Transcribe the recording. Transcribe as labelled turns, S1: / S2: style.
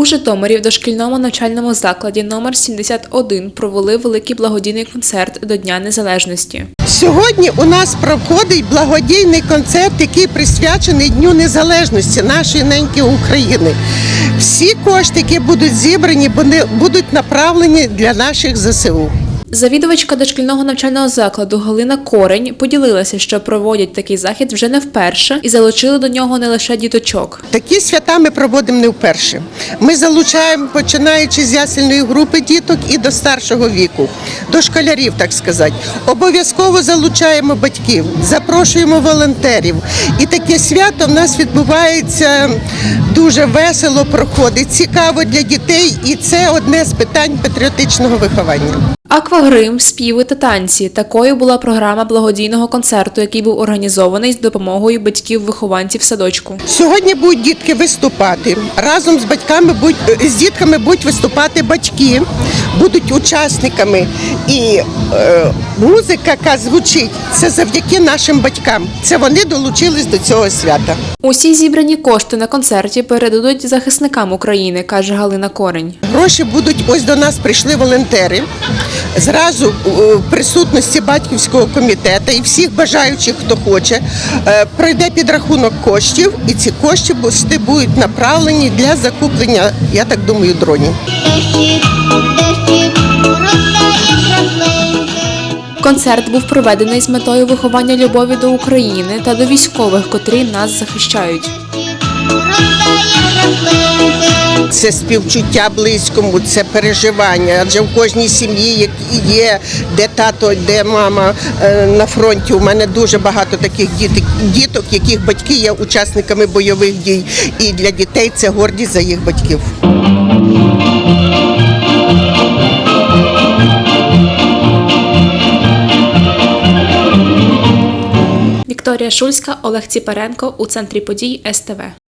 S1: У Житомирі в дошкільному навчальному закладі номер 71 провели великий благодійний концерт до Дня Незалежності.
S2: Сьогодні у нас проходить благодійний концерт, який присвячений Дню Незалежності нашої неньки України. Всі кошти, які будуть зібрані, будуть направлені для наших ЗСУ.
S1: Завідувачка дошкільного навчального закладу Галина Корень поділилася, що проводять такий захід вже не вперше і залучили до нього не лише діточок.
S2: Такі свята ми проводимо не вперше. Ми залучаємо, починаючи з ясельної групи діток і до старшого віку, до школярів, так сказати. Обов'язково залучаємо батьків, запрошуємо волонтерів. І таке свято в нас відбувається дуже весело, проходить, цікаво для дітей, і це одне з питань патріотичного виховання.
S1: Аквагрим, співи та танці. Такою була програма благодійного концерту, який був організований з допомогою батьків-вихованців садочку.
S2: Сьогодні будуть дітки виступати. Разом з батьками будуть з дітками будуть виступати батьки, будуть учасниками. І е, музика, яка звучить, це завдяки нашим батькам. Це вони долучились до цього свята.
S1: Усі зібрані кошти на концерті передадуть захисникам України, каже Галина Корень.
S2: Гроші будуть ось до нас прийшли волонтери. Зразу е, в присутності батьківського комітету і всіх бажаючих, хто хоче, е, пройде підрахунок коштів, і ці кошти будуть направлені для закуплення, я так думаю, дронів.
S1: Концерт був проведений з метою виховання любові до України та до військових, котрі нас захищають.
S2: Це співчуття близькому, це переживання. Адже в кожній сім'ї є де тато, де мама е, на фронті. У мене дуже багато таких діток, яких батьки є учасниками бойових дій. І для дітей це гордість за їх батьків.
S1: Вікторія Шульська, Олег Ціпаренко у центрі подій СТВ.